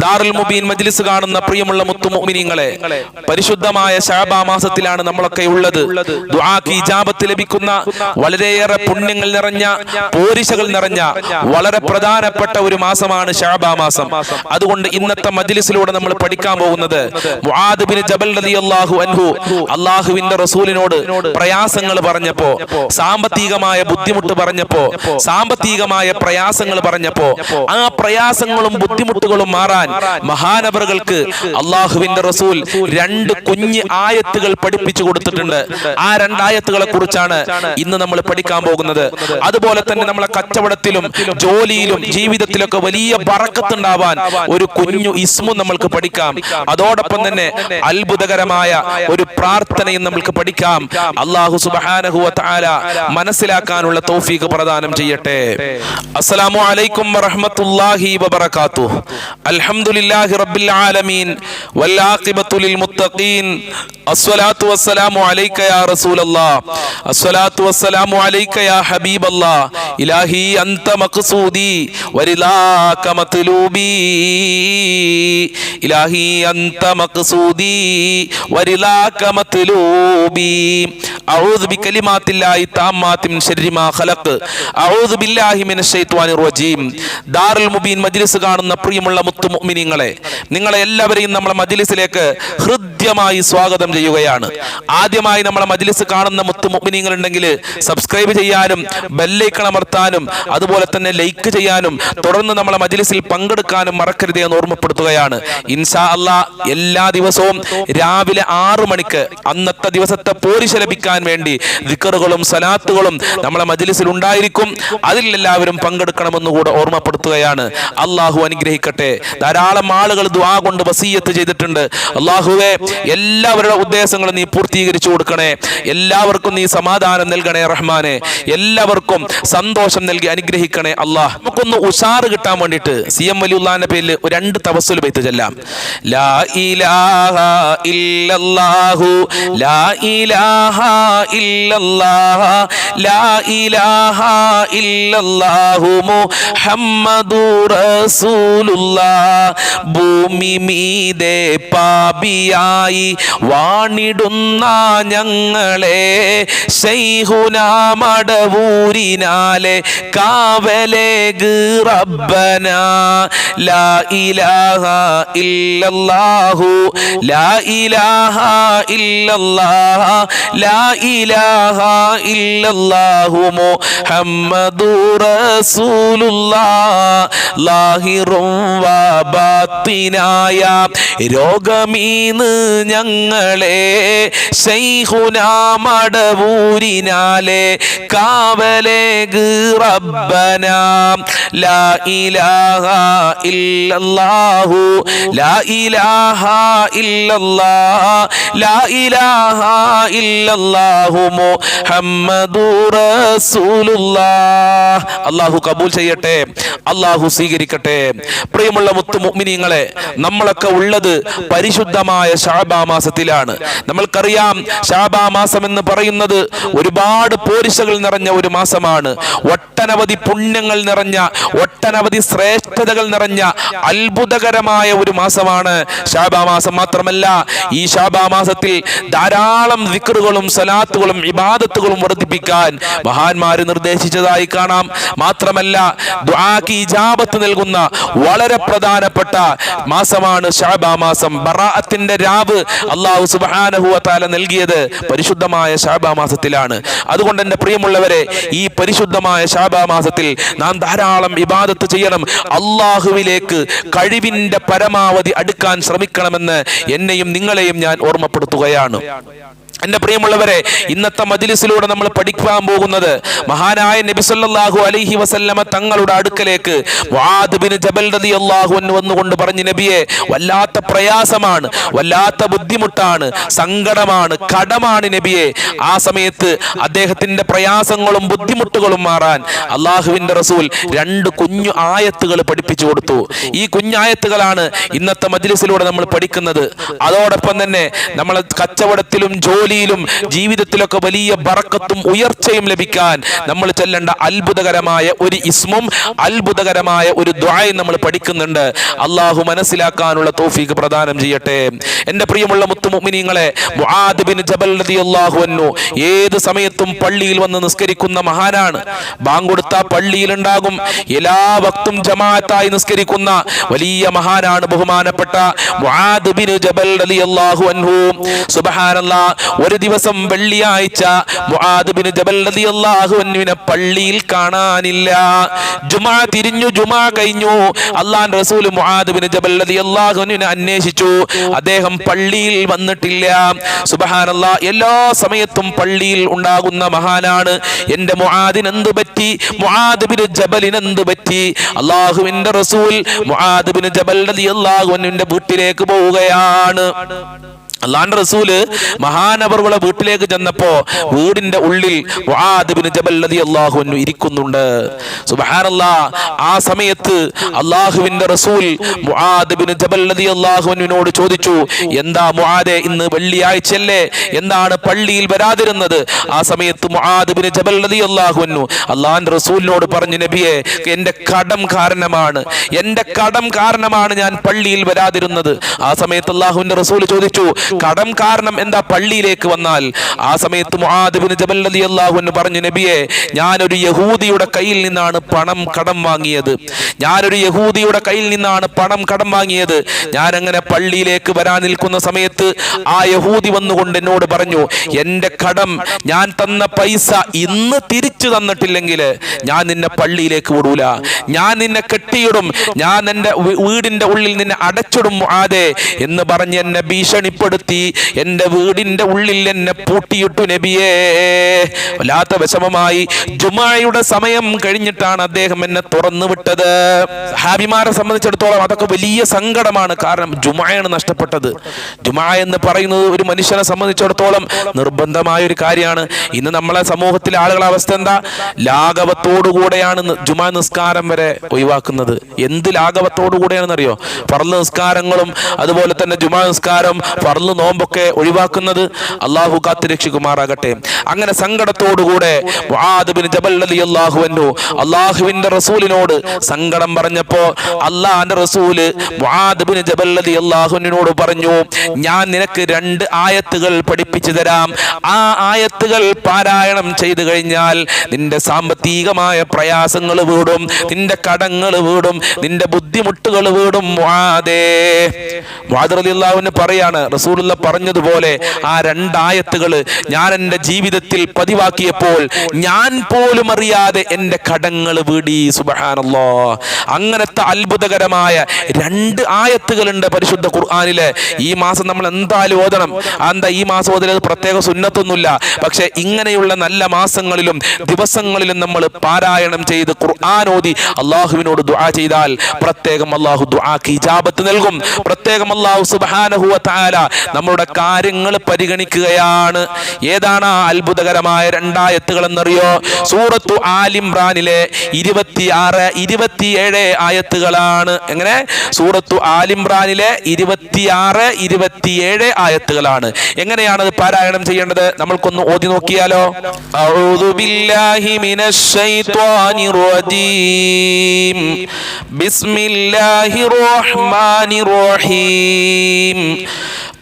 ദാറുൽ മുബീൻ മജ്ലിസ് കാണുന്ന പ്രിയമുള്ള മുത്തുമുമിനിങ്ങളെ പരിശുദ്ധമായ ഷാബാ മാസത്തിലാണ് നമ്മളൊക്കെ ഉള്ളത്. ദുആക്ക് ഇജാബത്ത് ലഭിക്കുന്ന വളരെയേറെ പുണ്യങ്ങൾ നിറഞ്ഞ പോരിശകൾ നിറഞ്ഞ വളരെ പ്രധാനപ്പെട്ട ഒരു മാസമാണ് ഷാബാ മാസം. അതുകൊണ്ട് ഇന്നത്തെ മജ്ലിസിലൂടെ നമ്മൾ പഠിക്കാൻ പോകുന്നത് മുആദ് ബിൻ ജബൽ റളിയല്ലാഹു അൻഹു അള്ളാഹുവിന്റെ റസൂലിനോട് പ്രയാസങ്ങൾ പറഞ്ഞപ്പോ സാമ്പത്തികമായ ബുദ്ധിമുട്ട് പറഞ്ഞപ്പോ സാമ്പത്തികമായ പ്രയാസങ്ങൾ പറഞ്ഞപ്പോ ആ പ്രയാസങ്ങളും ബുദ്ധിമുട്ടുകളും മാറാൻ മഹാനവറുകൾക്ക് അള്ളാഹുവിന്റെ റസൂൽ രണ്ട് കുഞ്ഞ് ആയത്തുകൾ പഠിപ്പിച്ചു കൊടുത്തിട്ടുണ്ട്. ആ രണ്ടായത്തുകളെ കുറിച്ചാണ് ഇന്ന് നമ്മൾ പഠിക്കാൻ പോകുന്നത്. അതുപോലെ തന്നെ നമ്മളെ കച്ചവടത്തിലും ജോലിയിലും ജീവിതത്തിലൊക്കെ വലിയ പറക്കത്തുണ്ടാവാൻ ഒരു കുഞ്ഞു ഇസ്മു നമ്മൾക്ക് പഠിക്കാം. അതോടൊപ്പം തന്നെ അത്ഭുതകരമായ ഒരു പ്രാർത്ഥനയും നമ്മൾക്ക് പഠിക്കാം. അള്ളാഹു സുബാനഹുവ താല മനസ്സിലാക്കാനുള്ള തൗഫീഖ് പ്രദാനം ചെയ്യട്ടെ. അസ്സലാമു അലൈക്കും വറഹ്മത്തുള്ളാഹി വബറകാതുഹു അൽഹംദുലില്ലാഹി റബ്ബിൽ ആലമീൻ. വല്ലാഖിബത്തു ലിൽ മുത്തഖീൻ. അസ്സലാത്തു വസ്സലാമു അലൈക യാ റസൂലല്ലാഹ് അസ്സലാത്തു വസ്സലാമു അലൈക യാ ഹബീബല്ലാഹ് ഇലാഹി അൻത മഖ്സൂദി. വരിലാക മത്ലൂബി. ഇലാഹി അൻത മഖ്സൂദി. വരിലാക മത്ലൂബി. അഊദു ബികലിമാത്തില്ലാഹി താമ്മാത്തി മിൻ ശർരി മാ ഖലഖ്. അഊദു ബില്ലാഹി മിനശ് ശൈത്വാനിർ റജീം. ദാറുൽ മുബീൻ മജ്ലിസ് കാണുന്ന പ്രിയമുള്ള മുത്തു മുഅ്മിനീങ്ങളെ നിങ്ങളെ എല്ലാവരെയും നമ്മളെ മജ്ലിസിലേക്ക് ഹൃദ്യമായി സ്വാഗതം ചെയ്യുകയാണ്. ആദ്യമായി നമ്മളെ മജ്ലിസ് കാണുന്ന മുത്തു മുഅ്മിനീങ്ങൾ ഉണ്ടെങ്കിൽ സബ്സ്ക്രൈബ് ചെയ്യാനും ബെല്ലൈക്കൺ അമർത്താനും അതുപോലെ തന്നെ ലൈക്ക് ചെയ്യാനും തുടർന്ന് നമ്മളെ മജ്ലിസിൽ പങ്കെടുക്കാനും മറക്കരുത് എന്ന് ഓർമ്മപ്പെടുത്തുകയാണ്. ഇൻഷാ അള്ളാ എല്ലാ ദിവസവും രാവിലെ ആറു മണിക്ക് അന്നത്തെ ദിവസത്തെ പോരിശ ലഭിക്കാൻ വേണ്ടി ദിക്കറുകളും സലാത്തുകളും നമ്മളെ മജ്ലിസിൽ ഉണ്ടായിരിക്കും. അതിൽ എല്ലാവരും പങ്കെടുക്കണമെന്ന് കൂടെ ഓർമ്മപ്പെടുത്തുകയാണ്. അള്ളാഹു അനുഗ്രഹിക്കട്ടെ. ധാരാളം ആളുകൾ ദ്വാ കൊണ്ട് വസീയത്ത് ചെയ്തിട്ടുണ്ട്. അള്ളാഹുവെ എല്ലാവരുടെ ഉദ്ദേശങ്ങളും നീ പൂർത്തീകരിച്ചു കൊടുക്കണേ. എല്ലാവർക്കും നീ സമാധാനം നൽകണേ റഹ്മാനെ. എല്ലാവർക്കും സന്തോഷം നൽകി അനുഗ്രഹിക്കണേ അള്ളാഹ് നമുക്കൊന്ന് ഉഷാറ് കിട്ടാൻ വേണ്ടിയിട്ട് സി എം വലിയുള്ളാന്റെ പേരിൽ രണ്ട് തവസ്സുൽ ബൈത്ത് ചെല്ലാം. ലാ ഇലാഹ ലാ ഇലാഹ ലാ ഇലാഹ ഇല്ലല്ലാഹു മുഹമ്മദു റസൂലുള്ളാഹ്. ഭൂമി മീതെ പാപിയായി വാണിടുന്ന ഞങ്ങളെ ശൈഹുനാമടവൂരിനാലെ കാവലേ റബ്ബന. ലാ ഇലാഹ ഇല്ലല്ലാഹു. ലാ ഇലാഹ ഇല്ലല്ലാഹ. ലാ ഇലാഹ ഇല്ലല്ലാഹു മുഹമ്മദു റസൂലുള്ളാഹ് ലാഹിറും വബാത്തിനായ രോഗമീന്ന് ഞങ്ങളെ ശൈഹുനാമടവൂരിനാലെ കാവലേ ഗീറബന ലാ ഇലാഹ ഇല്ലല്ലാഹു. ലാ ഇലാഹ ഇല്ലല്ലാഹ്. ലാ ഇലാഹ ഇല്ലല്ലാഹു മുഹമ്മദു റസൂലുള്ളാഹ്. അല്ലാഹു കബൂൽ ചെയ്യട്ടെ. അള്ളാഹു സ്വീകരിക്കട്ടെ. പ്രിയമുള്ള മുത്തു മുഅ്മിനീങ്ങളെ നമ്മളൊക്കെ ഉള്ളത് പരിശുദ്ധമായ ഷാബാ മാസത്തിലാണ്. നമ്മൾക്കറിയാം ഷാബാ മാസം എന്ന് പറയുന്നത് ഒരുപാട് പോരിശകൾ നിറഞ്ഞ ഒരു മാസമാണ്. ഒട്ടനവധി പുണ്യങ്ങൾ നിറഞ്ഞ ഒട്ടനവധി ശ്രേഷ്ഠതകൾ നിറഞ്ഞ അത്ഭുതകരമായ ഒരു മാസമാണ് ഷാബാ മാസം. മാത്രമല്ല ഈ ഷാബാ മാസത്തിൽ ധാരാളം വിക്റുകളും സലാത്തുകളും ഇബാദത്തുകളും വർദ്ധിപ്പിക്കാൻ മഹാന്മാര് നിർദ്ദേശിച്ചതായി കാണാം. മാത്രമല്ല നൽകുന്ന വളരെ പ്രധാനപ്പെട്ട മാസമാണ് ഷാബാ മാസം. ബറാഅത്തിന്റെ രാവ് അള്ളാഹു സുബ്ഹാനഹു താല നൽകിയത് പരിശുദ്ധമായ ഷാബാ മാസത്തിലാണ്. അതുകൊണ്ട് എന്റെ പ്രിയമുള്ളവരെ ഈ പരിശുദ്ധമായ ഷാബാ മാസത്തിൽ നാം ധാരാളം ഇബാദത്ത് ചെയ്യണം. അള്ളാഹുവിലേക്ക് കഴിവിന്റെ പരമാവധി അടുക്കാൻ ശ്രമിക്കണമെന്ന് എന്നെയും നിങ്ങളെയും ഞാൻ ഓർമ്മപ്പെടുത്തുകയാണ്. എന്റെ പ്രിയമുള്ളവരെ ഇന്നത്തെ മജിലിസിലൂടെ നമ്മൾ പഠിക്കാൻ പോകുന്നത് മഹാനായ നബി സല്ലല്ലാഹു അലൈഹി വസല്ലമ തങ്ങളുടെ അടുക്കലേക്ക് ബിൻ ജബൽ റളിയല്ലാഹു അൻഹു വന്നുകൊണ്ട് പറഞ്ഞു നബിയെ വല്ലാത്ത പ്രയാസമാണ് വല്ലാത്ത ബുദ്ധിമുട്ടാണ് സങ്കടമാണ് കടമാണ് നബിയെ. ആ സമയത്ത് അദ്ദേഹത്തിന്റെ പ്രയാസങ്ങളും ബുദ്ധിമുട്ടുകളും മാറാൻ അള്ളാഹുവിന്റെ റസൂൽ രണ്ട് കുഞ്ഞു ആയത്തുകൾ പഠിപ്പിച്ചു കൊടുത്തു. ഈ കുഞ്ഞായത്തുകളാണ് ഇന്നത്തെ മജിലിസിലൂടെ നമ്മൾ പഠിക്കുന്നത്. അതോടൊപ്പം തന്നെ നമ്മൾ കച്ചവടത്തിലും ജോലി ജോലിയിലും ജീവിതത്തിലൊക്കെ വലിയ ബറക്കത്തും ഉയർച്ചയും ലഭിക്കാൻ നമ്മൾ ചെല്ലേണ്ട അത്ഭുതകരമായ ഒരു ഇസ്മും അത്ഭുതകരമായ ഒരു ദ്വായും നമ്മൾ പഠിക്കുന്നുണ്ട്. അള്ളാഹു മനസ്സിലാക്കാനുള്ള തോഫീക്ക് പ്രദാനം ചെയ്യട്ടെ. എന്റെ പ്രിയമുള്ള മുത്തുമുമിനിങ്ങളെ ജബൽ റളിയല്ലാഹു അൻഹു ഏത് സമയത്തും പള്ളിയിൽ വന്ന് നിസ്കരിക്കുന്ന മഹാനാണ്. ബാങ്ക് കൊടുത്ത പള്ളിയിൽ ഉണ്ടാകും എല്ലാ വക്തും ജമാഅത്തായി നിസ്കരിക്കുന്ന വലിയ മഹാനാണ് ബഹുമാനപ്പെട്ട ജബൽ റളിയല്ലാഹു അൻഹു. സുബ്ഹാനല്ലാഹ് ഒരു ദിവസം വെള്ളിയാഴ്ച മുആദ്ബിന് ജബൽ റളിയല്ലാഹു അൻഹുവിനെ പള്ളിയിൽ കാണാനില്ല. ജുമാ തിരിഞ്ഞു ജുമാ കഴിഞ്ഞു. അള്ളാൻ റസൂൽ മുആദ്ബിന് ജബൽ റളിയല്ലാഹു അൻഹുവിനെ അന്വേഷിച്ചു. അദ്ദേഹം പള്ളിയിൽ വന്നിട്ടില്ല. സുബ്ഹാനല്ലാഹ് എല്ലാ സമയത്തും പള്ളിയിൽ ഉണ്ടാകുന്ന മഹാനാണ്. എന്റെ മുആദിന് എന്ത് പറ്റി? മുആദ്ബിന് ജബലിന് എന്ത് പറ്റി? അള്ളാഹുവിന്റെ റസൂൽ മുആദ്ബിന് ജബൽ റളിയല്ലാഹു അൻഹുവിന്റെ വീട്ടിലേക്ക് പോവുകയാണ്. അള്ളാന്റെ റസൂൽ മഹാനബറുകളെ വീട്ടിലേക്ക് ചെന്നപ്പോ വീടിന്റെ ഉള്ളിൽ ഇരിക്കുന്നുണ്ട്. ആ സമയത്ത് അള്ളാഹുവിന്റെ റസൂൽ അള്ളാഹുവിനോട് ചോദിച്ചു എന്താ മുഹാദെ ഇന്ന് വെള്ളിയാഴ്ചയല്ലേ? എന്താണ് പള്ളിയിൽ വരാതിരുന്നത്? ആ സമയത്ത് മുആദ് ജബൽ റസൂലിനോട് പറഞ്ഞു നബിയെ എന്റെ കടം കാരണമാണ് എന്റെ കടം കാരണമാണ് ഞാൻ പള്ളിയിൽ വരാതിരുന്നത്. ആ സമയത്ത് അള്ളാഹുവിന്റെ റസൂൽ ചോദിച്ചു കടം കാരണം എന്താ പള്ളിയിലേക്ക് വന്നാൽ? ആ സമയത്ത് ജബൽ പറഞ്ഞു നബിയെ ഞാനൊരു യഹൂദിയുടെ കയ്യിൽ നിന്നാണ് പണം കടം വാങ്ങിയത്. ഞാനൊരു യഹൂദിയുടെ കയ്യിൽ നിന്നാണ് പണം കടം വാങ്ങിയത്. ഞാൻ അങ്ങനെ പള്ളിയിലേക്ക് വരാൻ നിൽക്കുന്ന സമയത്ത് ആ യഹൂദി വന്നുകൊണ്ട് എന്നോട് പറഞ്ഞു എന്റെ കടം ഞാൻ തന്ന പൈസ ഇന്ന് തിരിച്ചു തന്നിട്ടില്ലെങ്കിൽ ഞാൻ നിന്നെ പള്ളിയിലേക്ക് വിടൂല. ഞാൻ നിന്നെ കെട്ടിയിടും. ഞാൻ എന്റെ വീടിന്റെ ഉള്ളിൽ നിന്നെ അടച്ചിടും മുആദേ. എന്ന് പറഞ്ഞ് എന്നെ ഭീഷണിപ്പെടുത്തി എന്റെ വീടിന്റെ ഉള്ളിൽ എന്നെ പൂട്ടിയിട്ടു നബിയേ. വല്ലാത്ത വിഷമമായി. ജുമായുടെ സമയം കഴിഞ്ഞിട്ടാണ് അദ്ദേഹം എന്നെ തുറന്നു വിട്ടത്. ഹാബിമാരെ സംബന്ധിച്ചിടത്തോളം അതൊക്കെ വലിയ സങ്കടമാണ് കാരണം ജുമായാണ് നഷ്ടപ്പെട്ടത്. ജുമാ എന്ന് പറയുന്നത് ഒരു മനുഷ്യനെ സംബന്ധിച്ചിടത്തോളം നിർബന്ധമായ ഒരു കാര്യമാണ്. ഇന്ന് നമ്മളെ സമൂഹത്തിലെ ആളുകളുടെ അവസ്ഥ എന്താ? ലാഘവത്തോടുകൂടെയാണ് ജുമാ നിസ്കാരം വരെ ഒഴിവാക്കുന്നത്. എന്ത് ലാഘവത്തോടുകൂടെയാണെന്നറിയോ? കൂടെയാണെന്നറിയോ ഫർൾ നിസ്കാരങ്ങളും അതുപോലെ തന്നെ ജുമാ നിസ്കാരം ഫർൾ നോമ്പൊക്കെ ഒഴിവാക്കുന്നത് അള്ളാഹു കാത്തുരക്ഷിക്കുമാറാകട്ടെ അങ്ങനെ സങ്കടത്തോടുകൂടെ അള്ളാഹുവിന്റെ റസൂലിനോട് സങ്കടം പറഞ്ഞപ്പോ അള്ളാഹിന്റെ റസൂൽ അള്ളാഹുവിനോട് പറഞ്ഞു ഞാൻ നിനക്ക് രണ്ട് ആയത്തുകൾ പഠിപ്പിച്ചു തരാം. ആ ആയത്തുകൾ പാരായണം ചെയ്തു കഴിഞ്ഞാൽ നിന്റെ സാമ്പത്തികമായ പ്രയാസങ്ങൾ വീടും നിന്റെ കടങ്ങൾ വീടും നിന്റെ ബുദ്ധിമുട്ടുകൾ വീടും മുആദ് റളിയല്ലാഹുവിന് പറയാണ് റസൂലുള്ള പറഞ്ഞതുപോലെ ആ രണ്ടായത്തുകൾ ഞാൻ എന്റെ ജീവിതത്തിൽ പതിവാക്കിയപ്പോൾ ഞാൻ പോലും അറിയാതെ എന്റെ കടങ്ങൾ വീടി. സുബ്ഹാനല്ലാ. അങ്ങനത്തെ അത്ഭുതകരമായ രണ്ട് ആയത്തുകളുണ്ട് പരിശുദ്ധ ഖുർആാനിലെ. ഈ മാസം നമ്മൾ എന്തായാലും ഓതണം. എന്താ ഈ മാസം ഓതലത് പ്രത്യേക സുന്നത്തൊന്നുമില്ല. പക്ഷെ ഇങ്ങനെയുള്ള നല്ല മാസങ്ങളിലും ദിവസങ്ങളിലും നമ്മൾ പാരായണം ചെയ്ത് ഖുർആൻ ഓതി അള്ളാഹുവിനോട് ദുആ ചെയ്താൽ പ്രത്യേകം അള്ളാഹു ദുആക്ക് ഇജാബത്ത് നൽകും. പ്രത്യേകം അള്ളാഹു സുബ്ഹാനഹു വ തആല നമ്മളുടെ കാര്യങ്ങൾ പരിഗണിക്കുകയാണ്. ഏതാണ് ആ അത്ഭുതകരമായ രണ്ടായത്തുകൾ എന്നറിയോ സൂറത്തു ആലിംറാനിലെ ഇരുപത്തി ഇരുപത്തിയാറ് ഇരുപത്തിയേഴ് ആയത്തുകളാണ്. എങ്ങനെ? സൂറത്തു ആലിംറാനിലെ ഇരുപത്തിയാറ് ഇരുപത്തിയേഴ് ആയത്തുകളാണ്. എങ്ങനെയാണ് അത് പാരായണം ചെയ്യേണ്ടത്? നമ്മൾക്കൊന്ന് ഓതി നോക്കിയാലോ? ബിസ്മില്ലാഹിർ റഹ്മാനിർ റഹീം.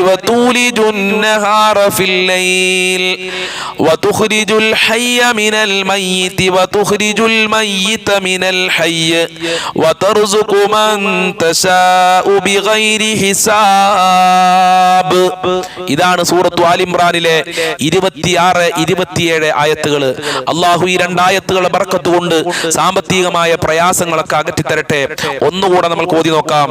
وتولج النهار في الليل وتخرج الحي من الميت وتخرج الميت من الحي وترزق من تشاء بغير حساب ഇതാണ് സൂറത്തു ആലിമ്രാനിലെ ഇരുപത്തിയാറ് ഇരുപത്തിയേഴ് ആയത്തുകൾ അള്ളാഹു ഈ രണ്ടായത്തുകളെ ബർക്കത്ത് കൊണ്ട് സാമ്പത്തികമായ പ്രയാസങ്ങളൊക്കെ അകറ്റി തരട്ടെ ഒന്നുകൂടെ നമ്മൾ കോതി നോക്കാം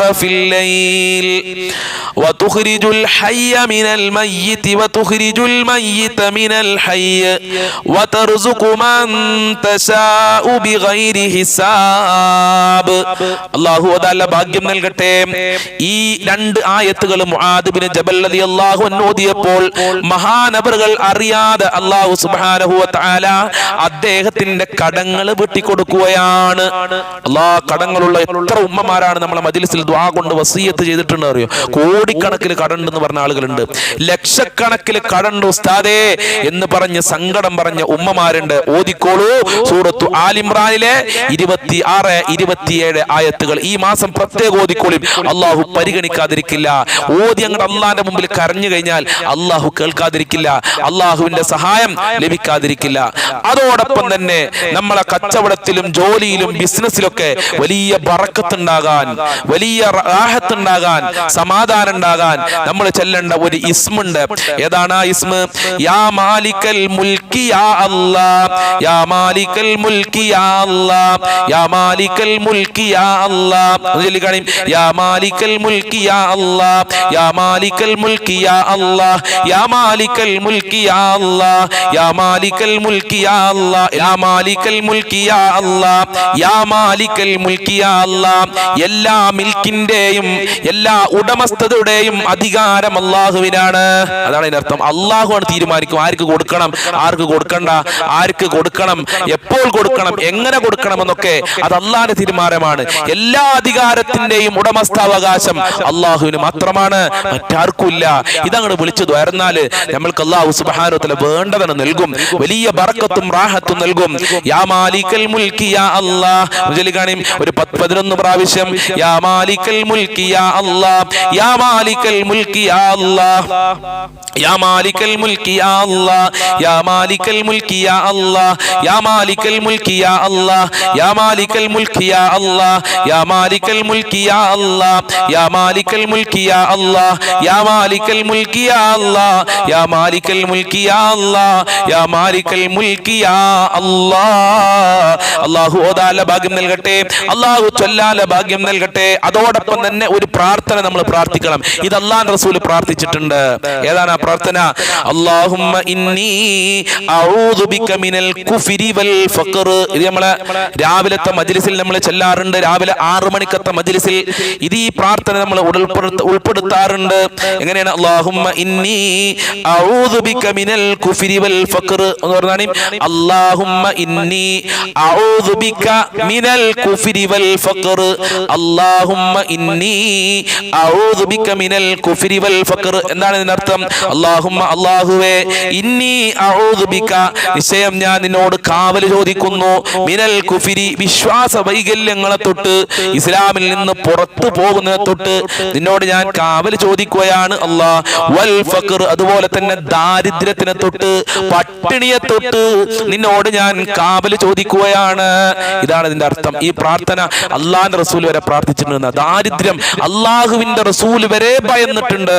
في الليل وتخرج الحي من الميت وتخرج الميت من الحي وترزق من تشاء بغير ഹിസാബ് അള്ളാഹു അതല്ല ഭാഗ്യം നൽകട്ടെ ഈ രണ്ട് ആയത്തുകളും മുആദ് ജബൽ റളി അള്ളാഹു ഓതിയപ്പോൾ മഹാനബറുകൾ അറിയാതെ അള്ളാഹു സുബ്ഹാനഹു വ തആല അദ്ദേഹത്തിന്റെ കടങ്ങൾ വെട്ടിക്കൊടുക്കുകയാണ് അള്ളാഹ് കടങ്ങളുള്ള എത്ര ഉമ്മമാരാണ് നമ്മളെ മജ്ലിസിൽ ദുആ കൊണ്ട് വസീയത്ത് ചെയ്തിട്ടുണ്ട് അറിയോ? കോടിക്കണക്കിന് കടണ്ടെന്ന് പറഞ്ഞ ആളുകളുണ്ട്. ലക്ഷക്കണക്കിന് കടണ്ട് ഉസ്താദേ എന്ന് പറഞ്ഞ് സങ്കടം പറഞ്ഞ ഉമ്മമാരുണ്ട്. ഓതിക്കോളൂ. സൂറത്തു ആലിമ്രാനിലെ ഇരുപത്തി ആറ് ഇരുപത്തിയേഴ് ആയത്തുകൾ ഈ മാസം പ്രത്യേക ഓതിക്കോളിയും അള്ളാഹു പരിഗണിക്കാതിരിക്കില്ല. ഓദി അങ്ങോട്ട് അള്ളാന്റെ മുമ്പിൽ കരഞ്ഞു കഴിഞ്ഞാൽ അള്ളാഹു കേൾക്കാതിരിക്കില്ല. അള്ളാഹുവിന്റെ സഹായം ലഭിക്കാതിരിക്കില്ല. അതോടൊപ്പം തന്നെ നമ്മളെ കച്ചവടത്തിലും ജോലിയിലും ബിസിനസ്സിലൊക്കെ വലിയ ബറക്കത്തുണ്ടാകാൻ വലിയ റാഹത്തുണ്ടാകാൻ സമാധാനം ഉണ്ടാകാൻ നമ്മൾ ചെല്ലേണ്ട ഒരു ഇസ്മുണ്ട്. ഏതാണ് ആ ഇസ്മ? യാ മാലിക്കൽ മുൽക്കി യാ അല്ലാ. യാ മാലിക്കൽ മുൽക്കി യാ അല്ലാ. യാ മാലിക്കൽ മുൽക്കി യാ അല്ലാ. ചൊല്ലിക്കാണി. ചൊല്ലി യാ മാലിക്കൽ മുൽക്കി യാ അല്ലാ. യാ മാലിക്കൽ മുൽക്കി യാ അല്ലാ. യാ മാലിക്കൽ മുൽക്കി യാ അല്ലാ. യാ മാലിക്കൽ മുൽക്കി യാ അല്ലാ. യാ മാലിക്കൽ മുൽക്കി യാ അല്ലാ. യാ മാലിക്കൽ മുൽക്കി യാ അല്ലാ. എല്ലാ മിൽക്കിന്റെയും എല്ലാ ഉടമസ്ഥതയുടെയും അധികാരം അള്ളാഹുവിനാണ്. അതാണ് അതിന്റെ അർത്ഥം. അള്ളാഹുവാണ് തീരുമാനിക്കും. ആർക്ക് കൊടുക്കണം? ആർക്ക് കൊടുക്കണ്ട? ആർക്ക് കൊടുക്കണം? എപ്പോൾ കൊടുക്കണം? എങ്ങനെ കൊടുക്കണം എന്നൊക്കെ അത് അള്ളാഹിന്റെ തീരുമാനമാണ്. എല്ലാ അധികാരത്തിന്റെയും ഉടമസ്ഥാവകാശം അള്ളാഹുവിന് മാത്രമാണ്. മറ്റാർക്കും ഇല്ല ഇതങ്ങോട്ട് വിളിച്ചു തുയർന്നാൽ നമ്മൾക്ക് അള്ളാഹു സുബാനത്തിൽ വേണ്ടതെന്ന് നൽകും. വലിയ ബറക്കത്തും റാഹത്തും നൽകും. യാ മാലിക്കൽ മുൽക്കി യാ മുജലി ഒരു പത്ത് പതിനൊന്ന് പ്രാവശ്യം യാ മാലിക്കൽ മുൽക്കി യാ അല്ലാഹ് യാ മാലിക്കൽ മുൽക്കി യാ അല്ലാഹ് യാ മാലിക്കൽ മുൽക്കി യാ അല്ലാഹ് യാ മാലിക്കൽ മുൽക്കി യാ അല്ലാഹ് യാ മാലിക്കൽ മുൽക്കി യാ അല്ലാഹ് യാ മാലിക്കൽ മുൽക്കി യാ അല്ലാഹ് യാ മാലിക്കൽ മുൽക്കി യാ അല്ലാഹ് യാ മാലിക്കൽ മുൽക്കി യാ അല്ലാഹ് യാ മാലിക്കൽ മുൽക്കി യാ അല്ലാഹ് യാ മാലിക്കൽ മുൽക്കി യാ അല്ലാഹ് യാ മാലിക്കൽ മുൽക്കി യാ അല്ലാഹ് അല്ലാഹു ഓതാല ഭാഗ്യം നൽകട്ടെ അള്ളാഹു ചൊല്ലാല ഭാഗ്യം നൽകട്ടെ. അതോടൊപ്പം തന്നെ ഒരു പ്രാർത്ഥന നമ്മൾ പ്രാർത്ഥിക്കണം. ഇത് അള്ളാൻ റസൂൽ പ്രാർത്ഥിച്ചിട്ടുണ്ട്. ഏതാണ് ആ പ്രാർത്ഥന? ഇന്നി ബിക മിനൽ കുഫരി വൽ ഫഖർ. ഇത് നമ്മളെ രാവിലത്തെ മജ്ലിസിൽ നമ്മൾ ചെല്ലാറുണ്ട്. രാവിലെ ആറ് മണിക്കത്തെ മജ്ലിസിൽ ഇത് ഈ പ്രാർത്ഥന നമ്മൾ ഉൾപ്പെടുത്ത ഉൾപ്പെടുത്താറുണ്ട്. എങ്ങനെയാണ്? അല്ലാഹുമ്മ ഇന്നി അഊദു ബിക മിനൽ കുഫരി വൽ ഫഖർ എന്ന് പറഞ്ഞാണ്. അല്ലാഹുമ്മ ഇന്നി أعوذ بك من الكفر والفقر. اللهم إني أعوذ بك من الكفر والفقر. എന്താണ് ഇതിനർത്ഥം അള്ളാഹുമ്മ അള്ളാഹുവേ ഇന്നി ഔദ്ബിക്ക നിശ്ചയം ഞാൻ നിന്നോട് കാവൽ ചോദിക്കുന്നു. മിനൽ കുഫിരി വിശ്വാസ വൈകല്യങ്ങളെ തൊട്ട് ഇസ്ലാമിൽ നിന്ന് പുറത്തു പോകുന്നതിനെ തൊട്ട് നിന്നോട് ഞാൻ കാവൽ ചോദിക്കുകയാണ് അള്ളാ വൽ ഫഖർ അതുപോലെ തന്നെ ദാരിദ്ര്യത്തിനെ തൊട്ട് പട്ടിണിയെ തൊട്ട് നിന്നോട് ഞാൻ കാവൽ ചോദിക്കുക ചോദിക്കുകയാണ് ഇതാണ് ഇതിന്റെ അർത്ഥം. ഈ പ്രാർത്ഥന അള്ളാഹിന്റെ റസൂൽ വരെ പ്രാർത്ഥിച്ചിട്ടുണ്ട് ദാരിദ്ര്യം അള്ളാഹുവിന്റെ റസൂൽ വരെ ഭയന്നിട്ടുണ്ട്.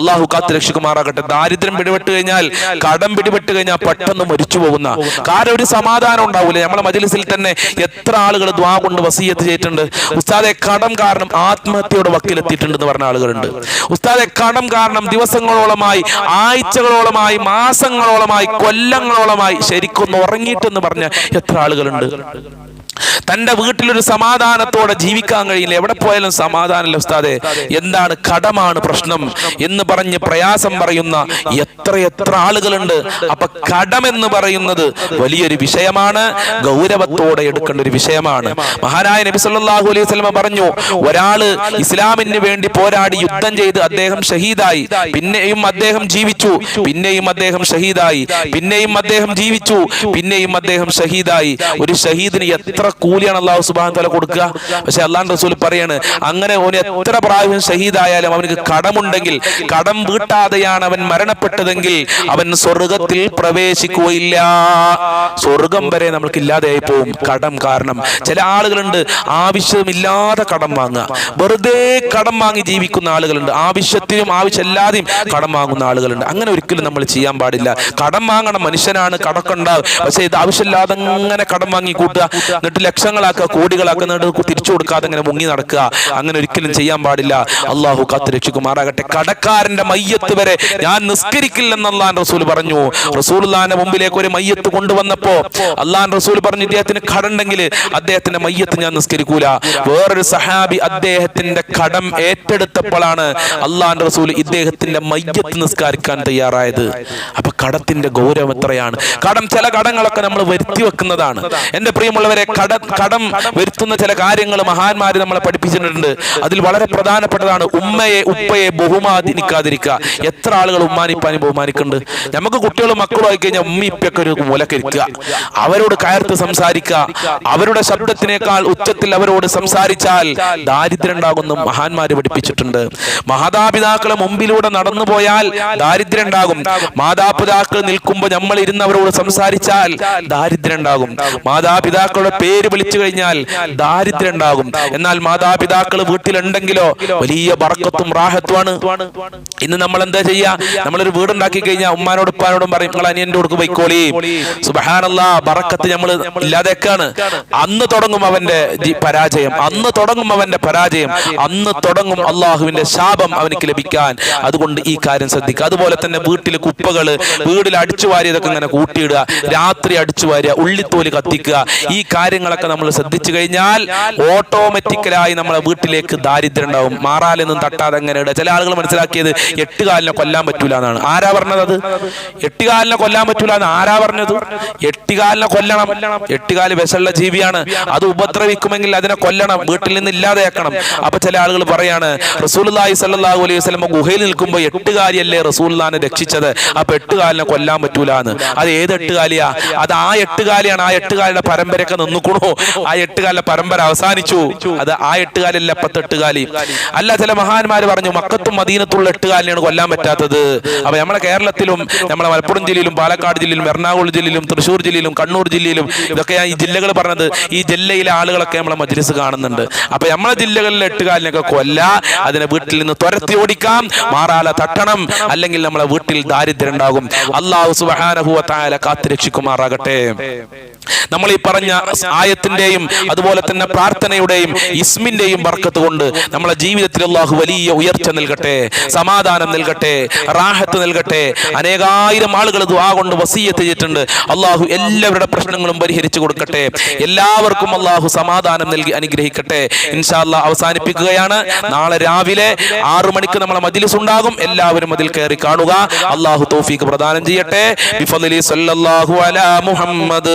അള്ളാഹു കാത്ത് രക്ഷിക്കുമാറാകട്ടെ. ദാരിദ്ര്യം പിടിപെട്ട് കഴിഞ്ഞാൽ കടം പിടിപെട്ട് കഴിഞ്ഞാൽ പെട്ടെന്ന് മരിച്ചു പോകുന്ന. കാരണം ഒരു സമാധാനം ഉണ്ടാവൂല. നമ്മളെ മജ്ലിസിൽ തന്നെ എത്ര ആളുകൾ ദ്വാ കൊണ്ട് വസീയത്ത് ചെയ്തിട്ടുണ്ട്. ഉസ്താദെ കടം കാരണം ആത്മഹത്യയുടെ വക്കിലെത്തിയിട്ടുണ്ടെന്ന് പറഞ്ഞ ആളുകളുണ്ട്. ഉസ്താദെ കടം കാരണം ദിവസങ്ങളോളമായി ആഴ്ചകളോളമായി മാസങ്ങളോളമായി കൊല്ലങ്ങളോളമായി ശരിക്കൊന്ന് ഉറങ്ങിയിട്ടെന്ന് പറഞ്ഞ എത്ര ആളുകളുണ്ട്. തന്റെ വീട്ടിലൊരു സമാധാനത്തോടെ ജീവിക്കാൻ കഴിയില്ല. എവിടെ പോയാലും സമാധാനമില്ല ഉസ്താദെ. എന്താണ് കടമാണ് പ്രശ്നം എന്ന് പറഞ്ഞ് പ്രയാസം പറയുന്ന എത്ര എത്ര ആളുകളുണ്ട്. അപ്പൊ കടമെന്ന് പറയുന്നത് വലിയൊരു വിഷയമാണ്. ഗൗരവത്തോടെ എടുക്കേണ്ട ഒരു വിഷയമാണ്. മഹാനായ നബി സല്ലല്ലാഹു അലൈഹി വസല്ലമ പറഞ്ഞു ഒരാൾ ഇസ്ലാമിന് വേണ്ടി പോരാടി യുദ്ധം ചെയ്ത് അദ്ദേഹം ഷഹീദായി. പിന്നെയും അദ്ദേഹം ജീവിച്ചു. പിന്നെയും അദ്ദേഹം ഷഹീദായി. പിന്നെയും അദ്ദേഹം ജീവിച്ചു. പിന്നെയും അദ്ദേഹം ഷഹീദായി. ഒരു ഷഹീദിന് എത്ര കൂലിയാണ് അള്ളാഹു സുബാൻ തല കൊടുക്കുക. പക്ഷെ അള്ളാൻ റസൂൽ പറയാണ് അങ്ങനെ ഓന് എത്ര പ്രാവശ്യം ഷഹീദായാലും അവനക്ക് കടമുണ്ടെങ്കിൽ കടം വീട്ടാതെയാണ് അവൻ മരണപ്പെട്ടതെങ്കിൽ അവൻ സ്വർഗത്തിൽ പ്രവേശിക്കുകയില്ല. സ്വർഗം വരെ നമ്മൾക്ക് ഇല്ലാതെയായി പോവും കടം കാരണം ചില ആളുകളുണ്ട് ആവശ്യമില്ലാതെ കടം വാങ്ങുക. വെറുതെ കടം വാങ്ങി ജീവിക്കുന്ന ആളുകളുണ്ട് ആവശ്യത്തിനും ആവശ്യമില്ലാതെയും കടം വാങ്ങുന്ന ആളുകളുണ്ട്. അങ്ങനെ ഒരിക്കലും നമ്മൾ ചെയ്യാൻ പാടില്ല. കടം വാങ്ങണം മനുഷ്യനാണ് കടക്കുണ്ടാവും. പക്ഷേ ഇത് ആവശ്യമില്ലാതെ അങ്ങനെ കടം വാങ്ങി കൂട്ടുക. എന്നിട്ട് ലക്ഷങ്ങളാക്കുക കോടികളാക്കുക എന്നിട്ട് തിരിച്ചു കൊടുക്കാതെ അങ്ങനെ മുങ്ങി നടക്കുക. അങ്ങനെ ഒരിക്കലും ചെയ്യാൻ പാടില്ല. അള്ളാഹു കാത്ത് രക്ഷിക്കുമാറാകട്ടെ. കടക്കാരന്റെ മയ്യത്ത് വരെ ഞാൻ നിസ്കരിക്കില്ലെന്ന് അള്ളാൻ റസൂൽ പറഞ്ഞു. റസൂൽന്റെ മുമ്പിലേക്ക് ഒരു മയ്യത്ത് കൊണ്ടുവന്നപ്പോ അള്ളാൻ റസൂൽ പറഞ്ഞു ഇദ്ദേഹത്തിന് കടണ്ടെങ്കിൽ അദ്ദേഹത്തിന്റെ മയ്യത്ത് ഞാൻ നിസ്കരിക്കൂല. വേറൊരു സഹാബി അദ്ദേഹത്തിന്റെ കടം ഏറ്റെടുത്തപ്പോഴാണ് അള്ളാൻ റസൂൽ ഇദ്ദേഹത്തിന്റെ മയ്യത്ത് നിസ്കരിക്കാൻ തയ്യാറായത്. അപ്പൊ കടത്തിന്റെ ഗൗരവം എത്രയാണ്? കടം ചില കടങ്ങളൊക്കെ നമ്മൾ വരുത്തി വെക്കുന്നതാണ്. എന്റെ പ്രിയമുള്ളവരെ കട കടം വരുത്തുന്ന ചില കാര്യങ്ങൾ മഹാന്മാര് നമ്മളെ പഠിപ്പിച്ചിട്ടുണ്ട്. അതിൽ വളരെ പ്രധാനപ്പെട്ടതാണ് ഉമ്മയെ ഉപ്പയെ ബഹുമാനിക്കാതിരിക്കുക. എത്ര ആളുകൾ ഉമ്മാനിപ്പാനി ബഹുമാനിക്കുന്നുണ്ട്? നമുക്ക് കുട്ടികളും മക്കളും ആയി കഴിഞ്ഞാൽ ഉമ്മി ഇപ്പൊക്കെ ഒരു മൂലക്കരിക്കുക. അവരോട് കയർത്ത് സംസാരിക്കുക. അവരുടെ ശബ്ദത്തിനേക്കാൾ ഉച്ചത്തിൽ അവരോട് സംസാരിച്ചാൽ ദാരിദ്ര്യം ഉണ്ടാകുന്നു മഹാന്മാര് പഠിപ്പിച്ചിട്ടുണ്ട്. മാതാപിതാക്കളെ മുമ്പിലൂടെ നടന്നു പോയാൽ ദാരിദ്ര്യം ഉണ്ടാകും മാതാപിതാക്കൾ നിൽക്കുമ്പോൾ നമ്മൾ ഇരുന്ന് അവരോട് സംസാരിച്ചാൽ ദാരിദ്ര്യം ഉണ്ടാകും മാതാപിതാക്കളുടെ പേര് വിളിച്ചു കഴിഞ്ഞാൽ ദാരിദ്ര്യം ഉണ്ടാകും എന്നാൽ മാതാപിതാക്കൾ വീട്ടിലുണ്ടെങ്കിലോ വലിയ ബറക്കത്തും റാഹത്തുമാണ്. ഇന്ന് നമ്മൾ എന്താ ചെയ്യാ? നമ്മളൊരു വീടുണ്ടാക്കി കഴിഞ്ഞാൽ ഉമ്മാനോട് ഉപ്പാനോടും പറയും നിങ്ങൾ അനിയന്റെ കൊടുക്ക് പോയിക്കോളി. സുബഹാനല്ലാ ബറക്കത്ത് നമ്മൾ ഇല്ലാതെക്കാണ്. അന്ന് തുടങ്ങും അവന്റെ പരാജയം. അന്ന് തുടങ്ങും അവന്റെ പരാജയം. അന്ന് തുടങ്ങും അള്ളാഹുവിന്റെ ശാപം അവനിക്ക് ലഭിക്കാൻ. അതുകൊണ്ട് ഈ കാര്യം ശ്രദ്ധിക്കുക. അതുപോലെ തന്നെ വീട്ടിൽ കുപ്പകൾ വീടിൽ അടിച്ചു വാരിയതൊക്കെ ഇങ്ങനെ കൂട്ടിയിടുക. രാത്രി അടിച്ചു വാരുക ഉള്ളിത്തോൽ കത്തിക്കുക. ഈ കാര്യങ്ങളൊക്കെ നമ്മൾ ശ്രദ്ധിച്ചു കഴിഞ്ഞാൽ ഓട്ടോമാറ്റിക്കലായി നമ്മളെ വീട്ടിലേക്ക് ദാരിദ്ര്യം ഉണ്ടാവും. മാറാലൊന്നും തട്ടാതെ അങ്ങനെ ചില ആളുകൾ മനസ്സിലാക്കിയത് എട്ടുകാലിനെ കൊല്ലാൻ പറ്റൂല എന്നാണ്. ആരാ പറഞ്ഞത്? അത് എട്ടുകാലിനെ കൊല്ലാൻ പറ്റൂല എന്ന് ആരാ പറഞ്ഞത്? എട്ടുകാലിനെ കൊല്ലണം. എട്ടുകാൽ വിഷമുള്ള ജീവിയാണ്. അത് ഉപദ്രവിക്കുമെങ്കിൽ അതിനെ കൊല്ലണം. വീട്ടിൽ നിന്ന് ഇല്ലാതെയാക്കണം. അപ്പൊ ചില ആളുകൾ പറയാണ് റസൂലുള്ളാഹി സല്ലാഹു അലൈഹി വസല്ലം ഗുഹയിൽ നിൽക്കുമ്പോൾ എട്ടുകാലിയല്ലേ റസൂൽദാനെ രക്ഷിച്ചത്? അപ്പൊ എട്ടുകാലിനെ കൊല്ലാൻ പറ്റൂല എന്ന്. അത് ഏത് എട്ടുകാലിയാ? അത് ആ എട്ടുകാലിയാണ്. ആ എട്ടുകാലിയുടെ പരമ്പരയൊക്കെ നിന്നുക്കണോ ആ എട്ടുകാല പരമ്പര അവസാനിച്ചു. അത് ആ എട്ടുകാലല്ല പത്തെട്ടുകാലി അല്ല ചില മഹാന്മാര് പറഞ്ഞു മക്കത്തും മദീനത്തുള്ള എട്ടുകാലിനെയാണ് കൊല്ലാൻ പറ്റാത്തത്. അപ്പൊ നമ്മുടെ കേരളത്തിലും നമ്മുടെ മലപ്പുറം ജില്ലയിലും പാലക്കാട് ജില്ലയിലും എറണാകുളം ജില്ലയിലും തൃശ്ശൂർ ജില്ലയിലും കണ്ണൂർ ജില്ലയിലും ഇതൊക്കെ ഈ ജില്ലകൾ പറഞ്ഞത് ഈ ജില്ലയിലെ ആളുകളൊക്കെ നമ്മളെ മജ്ലിസ് കാണുന്നുണ്ട്. അപ്പൊ നമ്മളെ ജില്ലകളിലെ എട്ടുകാലിനൊക്കെ കൊല്ല അതിനെ വീട്ടിൽ നിന്ന് തുരത്തി ഓടിക്കാം മാറാല തട്ടണം അല്ലെങ്കിൽ നമ്മളെ വീട്ടിൽ ദാരിദ്ര്യം ഉണ്ടാകും അള്ളാഹു സുബഹാനഹുവ താല നമ്മൾ ഈ പറഞ്ഞ ആയത്തിന്റെയും അതുപോലെ തന്നെ പ്രാർത്ഥനയുടെയും ഇസ്മിന്റെയും ബർക്കത്ത് കൊണ്ട് നമ്മളെ ജീവിതത്തിൽ അള്ളാഹു വലിയ ഉയർച്ച നൽകട്ടെ സമാധാനം നൽകട്ടെ റാഹത്ത് നൽകട്ടെ. അനേകായിരം ആളുകൾ ദുആ കൊണ്ട് വസീയത്ത് ചെയ്തിട്ടുണ്ട്. അള്ളാഹു എല്ലാവരുടെ പ്രശ്നങ്ങളും പരിഹരിച്ചു കൊടുക്കട്ടെ. എല്ലാവർക്കും അള്ളാഹു സമാധാനം നൽകി അനുഗ്രഹിക്കട്ടെ. ഇൻഷാല്ല അവസാനിപ്പിക്കുകയാണ്. നാളെ രാവിലെ ആറു മണിക്ക് നമ്മളെ മജിലിസ് ഉണ്ടാകും. എല്ലാവരും അതിൽ കയറി കാണുക. അള്ളാഹു തോഫീക്ക് പ്രദാനം ചെയ്യട്ടെ. ബിഫലി സല്ലല്ലാഹു അലാ മുഹമ്മദ്